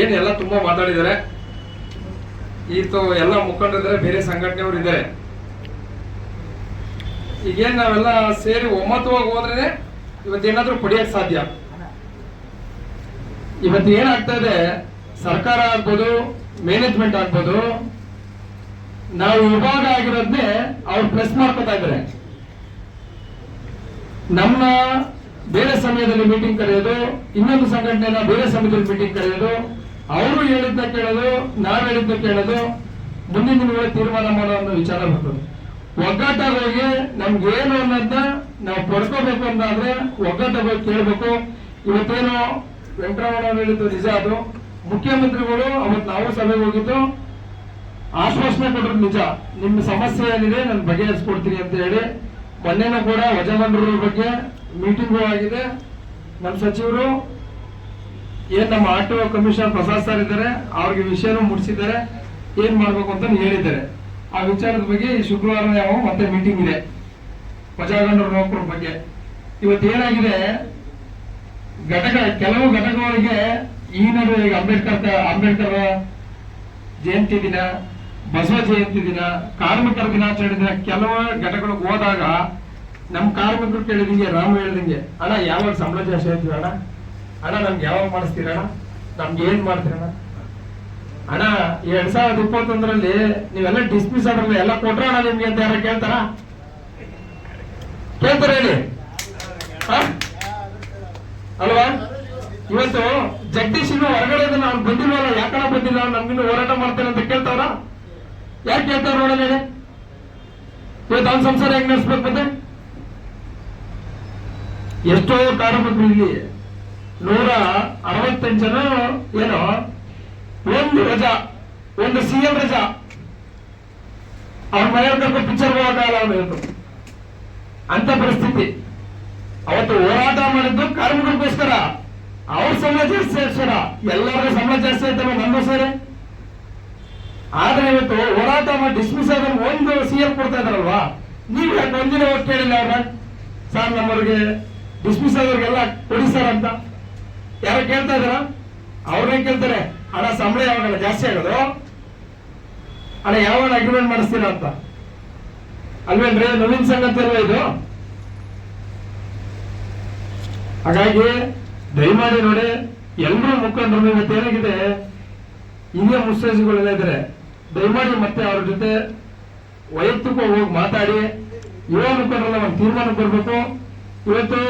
ಏನ್ ಎಲ್ಲ ತುಂಬಾ ಮಾತಾಡಿದ್ದಾರೆ? ಈತ ಎಲ್ಲ ಮುಖಂಡರಿದ್ದಾರೆ, ಬೇರೆ ಸಂಘಟನೆಯವರು ಇದ್ದಾರೆ. ಈಗೇನ್ ನಾವೆಲ್ಲ ಸೇರಿ ಒಮ್ಮತವಾಗಿ ಹೋದ್ರೆ ಇವತ್ತೇನಾದ್ರೂ ಪಡೆಯಕ್ ಸಾಧ್ಯ? ಇವತ್ತು ಏನಾಗ್ತಾ ಇದೆ? ಸರ್ಕಾರ ಆಗ್ಬೋದು ಮ್ಯಾನೇಜ್ಮೆಂಟ್ ಆಗ್ಬೋದು, ನಾವು ವಿಭಾಗ ಆಗಿರೋದ್ನೆ ಅವ್ರು ಪ್ರೆಸ್ ಮಾಡ್ಕೊತಾ ಇದ್ದಾರೆ. ನಮ್ಮ ಬೇರೆ ಸಮಯದಲ್ಲಿ ಮೀಟಿಂಗ್ ಕರೆಯೋದು, ಇನ್ನೊಂದು ಸಂಘಟನೆನ ಬೇರೆ ಸಮಯದಲ್ಲಿ ಮೀಟಿಂಗ್ ಕರೆಯೋದು ಅವರು ಹೇಳಿದ್ದ ಕೇಳೋದು, ನಾವ್ ಹೇಳಿದ್ದ ಕೇಳೋದು, ಮುಂದಿನ ದಿನಗಳಲ್ಲಿ ತೀರ್ಮಾನ ಮಾಡೋ ಅನ್ನೋ ವಿಚಾರ ಬರ್ತದೆ. ಒಗ್ಗಟ್ಟಾಗಿ ನಮ್ಗೆ ಏನು ಅನ್ನೋದನ್ನ ನಾವು ಪಡ್ಕೋಬೇಕು ಅಂತಾದ್ರೆ ಹೋಗಿ ಕೇಳಬೇಕು. ಇವತ್ತೇನು ವೆಂಕಟರಮಣ ಹೇಳಿದ್ದು ನಿಜ ಅದು. ಮುಖ್ಯಮಂತ್ರಿಗಳು ಅವತ್ತು ನಾವು ಸಭೆಗೆ ಹೋಗಿದ್ದು, ಆಶ್ವಾಸನೆ ಕೊಟ್ಟರು ನಿಜ. ನಿಮ್ಮ ಸಮಸ್ಯೆ ಏನಿದೆ ನಾನು ಬಗೆಹರಿಸ್ಕೊಡ್ತೀನಿ ಅಂತ ಹೇಳಿ. ಮೊನ್ನೆನೂ ಕೂಡ ವಜಮಂಡ್ರ ಬಗ್ಗೆ ಮೀಟಿಂಗ್ ಆಗಿದೆ. ನಮ್ಮ ಸಚಿವರು ಏನ್ ನಮ್ಮ ಆಟೋ ಕಮಿಷನರ್ ಪ್ರಸಾದ್ ಸರ್ ಇದ್ದಾರೆ, ಅವ್ರಿಗೆ ವಿಷಯನೂ ಮುಟ್ಟಿಸಿದ್ದಾರೆ ಏನ್ ಮಾಡ್ಬೇಕು ಅಂತ ಹೇಳಿದ್ದಾರೆ. ಆ ವಿಚಾರದ ಬಗ್ಗೆ ಈ ಶುಕ್ರವಾರ ಯಾವ ಮತ್ತೆ ಮೀಟಿಂಗ್ ಇದೆ ವಜಾಗಂಡ್ರ ನೌಕರ ಬಗ್ಗೆ. ಇವತ್ತು ಏನಾಗಿದೆ, ಘಟಕ, ಕೆಲವು ಘಟಕಗಳಿಗೆ ಈ ನಡುವೆ ಈಗ ಅಂಬೇಡ್ಕರ್ ಅಂಬೇಡ್ಕರ್ ಜಯಂತಿ ದಿನ, ಬಸವ ಜಯಂತಿ ದಿನ, ಕಾರ್ಮಿಕರ ದಿನಾಚರಣೆ ದಿನ, ಕೆಲವು ಘಟಕಗಳಿಗೆ ಹೋದಾಗ ನಮ್ಮ ಕಾರ್ಮಿಕರು ಕೇಳಿದಂಗೆ, ರಾಮ ಹೇಳಿದಂಗೆ, ಅಣ್ಣ, ಯಾವಾಗ ಸಂಬಳ ಜಾಸ್ತಿ ಆಯ್ತು ಅಣ್ಣ? ಅಣ್ಣ ನಮ್ಗೆ ಯಾವಾಗ ಮಾಡಿಸ್ತೀರಣ್ಣ? ನಮ್ಗೆ ಏನ್ ಮಾಡ್ತೀರಣ್ಣ? ಅಣ್ಣ ಎರಡ್ ಸಾವಿರದ ಇಪ್ಪತ್ತೊಂದರಲ್ಲಿ ನೀವೆಲ್ಲ ಡಿಸ್ಮಿಸ್ ಆದ್ರಲ್ಲ ಎಲ್ಲ ಕೊಟ್ರ ಅಣ್ಣ ನಿಮ್ಗೆ ಅಂತ ಯಾರ ಕೇಳ್ತಾರ? ಕೇಳ್ತಾರ ಹೇಳಿ? ಅಲ್ವಾ? ಇವತ್ತು ಜಗದೀಶ್ ಇನ್ನು ಹೊರಗಡೆ ಅವ್ನು ಬಂದಿಲ್ವಲ್ಲ ಯಾಕಣ ಬಂದಿಲ್ಲ? ನಮ್ಗಿನ್ನು ಹೋರಾಟ ಮಾಡ್ತೇನೆ ಅಂತ ಕೇಳ್ತಾವ್ರ? ಯಾಕೆ ಕೇಳ್ತಾವ್ರ ನೋಡಲ್ಲ ಹೇಳಿ? ಇವತ್ತು ಅವ್ನ ಸಂಸಾರ ಹೆಂಗ್ ನಡೆಸ್ಬೇಕು ಮತ್ತೆ? ಎಷ್ಟೋ ಕಾರ್ಮಿಕರು ಇಲ್ಲಿ ನೂರ ಅರವತ್ತೆಂಟು ಜನ ಏನೋ, ಒಂದು ರಜಾ, ಒಂದು ಸಿ ಎಂ ರಜಾ. ಅವ್ರ ಮನೆಯವ್ರ ಕರ್ಕೊಂಡು ಪಿಕ್ಚರ್ ಹೋಗಲ್ಲ ಅವ್ರು ಅಂತ ಪರಿಸ್ಥಿತಿ. ಅವತ್ತು ಹೋರಾಟ ಮಾಡಿದ್ದು ಕಾರ್ಮಿಕರಿಗೋಸ್ಕರ. ಅವ್ರ ಸಂಬಳ ಜಾಸ್ತಿ ಸರ. ಎಲ್ಲರ ಸಂಬಳ ಜಾಸ್ತಿ ಆಯ್ತಲ್ಲ ನಮ್ಮ ಸರಿ? ಆದ್ರೆ ಇವತ್ತು ಹೋರಾಟ ಮಾಡಿ ಡಿಸ್ಮಿಸ್ ಆದ್ರೆ ಒಂದು ಸಿ ಎಂ ಕೊಡ್ತಾ ಇದಾರಲ್ವಾ ನೀವು ಯಾಕೆ ಒಂದಿನ ಹೋಗಿ ಕೇಳಿಲ್ಲ ಅವ್ರ ಸರ್, ನಮ್ಮವ್ರಿಗೆ ಡಿಸ್ಮಿಸ್ ಆದವ್ರಿಗೆಲ್ಲ ಕೊಡಿ ಸರ್ ಅಂತ. ಯಾರೋ ಕೇಳ್ತಾ ಇದಾರ ಅವ್ರನ್ನೇ ಕೇಳ್ತಾರೆ ಹಣ ಸಂಬಳ ಯಾವಾಗಲ್ಲ ಜಾಸ್ತಿ ಆಗೋದು? ಹಣ ಯಾವಾಗ ಅಗ್ರಿಮೆಂಟ್ ಮಾಡಿಸ್ತೀರಾ ಅಂತ? ಅಲ್ವೇನ್ರಿ, ನವೀನ್ ಸಂಗತಿ ಅಲ್ವಾ ಇದು? ಹಾಗಾಗಿ, ದಯಮಾಡಿ ನೋಡಿ ಎಲ್ಲರೂ ಮುಖಂಡರು ಇವತ್ತು ಏನಾಗಿದೆ? ಹಿರಿಯ ಮುಸ್ಸೇಜಿಗಳೆಲ್ಲ ಇದ್ರೆ ದಯಮಾಡಿ ಮತ್ತೆ ಅವ್ರ ಜೊತೆ ವೈಯಕ್ತಿಕ ಹೋಗಿ ಮಾತಾಡಿ. ಯುವ ಮುಖಂಡರೆಲ್ಲ ಒಂದು ತೀರ್ಮಾನ ಕೊಡ್ಬೇಕು. ಇವತ್ತು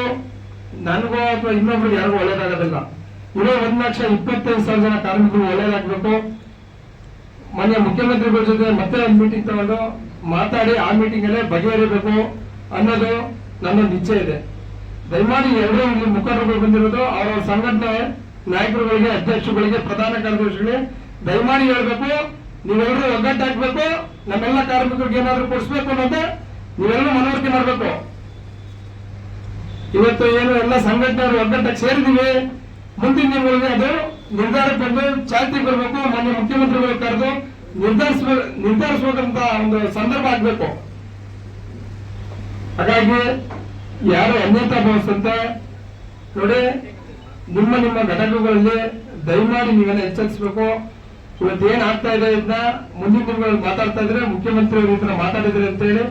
ನನಗೋ ಅಥವಾ ಇನ್ನೊಬ್ರಿಗೆ ಯಾರಿಗೂ ಒಳ್ಳೇದಾಗೋದಿಲ್ಲ. ಇರೋ ಒಂದ್ ಲಕ್ಷ ಇಪ್ಪತ್ತೈದು ಸಾವಿರ ಜನ ಕಾರ್ಮಿಕರು ಒಳ್ಳೇದಾಗಬೇಕು. ಮೊನ್ನೆ ಮುಖ್ಯಮಂತ್ರಿಗಳ ಜೊತೆ ಮತ್ತೆ ಒಂದು ಮೀಟಿಂಗ್ ತಗೊಂಡು ಮಾತಾಡಿ, ಆ ಮೀಟಿಂಗ್ ಅಲ್ಲೇ ಬಗೆಹರಿಬೇಕು ಅನ್ನೋದು ನನ್ನ ಇಚ್ಛೆ ಇದೆ. ದಯಮಾಡಿ ಎಲ್ಲರೂ ಇಲ್ಲಿ ಮುಖಂಡರುಗಳು ಬಂದಿರೋದು ಅವರ ಸಂಘಟನೆ ನಾಯಕರುಗಳಿಗೆ, ಅಧ್ಯಕ್ಷರುಗಳಿಗೆ, ಪ್ರಧಾನ ಕಾರ್ಯದರ್ಶಿಗಳಿಗೆ ದಯಮಾಡಿ ಹೇಳ್ಬೇಕು ನೀವೆಲ್ಲರೂ ಒಗ್ಗಟ್ಟಾಕ್ಬೇಕು, ನಮ್ಮೆಲ್ಲ ಕಾರ್ಮಿಕರಿಗೆ ಏನಾದ್ರು ಕೊಡಿಸ್ಬೇಕು ಅನ್ನೋದು ನೀವೆಲ್ಲರೂ ಮನವರಿಕೆ ಮಾಡಬೇಕು. ಇವತ್ತು ಏನು ಎಲ್ಲ ಸಂಘಟನೆಯವರು ಒಗ್ಗಟ್ಟಾಗಿ ಸೇರಿದೀವಿ ಮುಂದಿನ ದಿನಗಳಿಗೆ ಅದು ನಿರ್ಧಾರ ಚಾಲ್ತಿ ಬರಬೇಕು ಮಾನ್ಯ ಮುಖ್ಯಮಂತ್ರಿಗಳು ಕರೆದು ನಿರ್ಧರಿಸ್ಬೇಕು ನಿರ್ಧರಿಸಬೇಕಂತ ಒಂದು ಸಂದರ್ಭ ಆಗ್ಬೇಕು. ಹಾಗಾಗಿ ಯಾರು ಅನ್ಯತಾ ಭಾವಿಸಂತೆ ನೋಡಿ, ನಿಮ್ಮ ನಿಮ್ಮ ಘಟಕಗಳಲ್ಲಿ ದಯಮಾಡಿ ನೀವೆಲ್ಲ ಎಚ್ಚರಿಸಬೇಕು. ಇವತ್ತು ಏನ್ ಆಗ್ತಾ ಇದೆ ಇದನ್ನ ಮುಂದಿನ ದಿನಗಳಲ್ಲಿ ಮಾತಾಡ್ತಾ ಇದ್ರೆ ಮುಖ್ಯಮಂತ್ರಿ ಅವರು ಈ ತರ ಮಾತಾಡಿದ್ರೆ ಅಂತ ಹೇಳಿ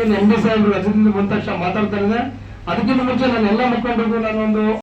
ಏನು ಎಂ ಡಿ ಸಾಹೇಬ್ರು ರಜದಿಂದ ಬಂದ ತಕ್ಷಣ ಮಾತಾಡ್ತಾ ಇದ್ದಾರೆ. ಅದಕ್ಕಿಂತ ಮುಂಚೆ ನಾನು ಎಲ್ಲ ಮುಖಂಡರಿಗೂ ನಾನೊಂದು